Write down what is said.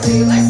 закотилась.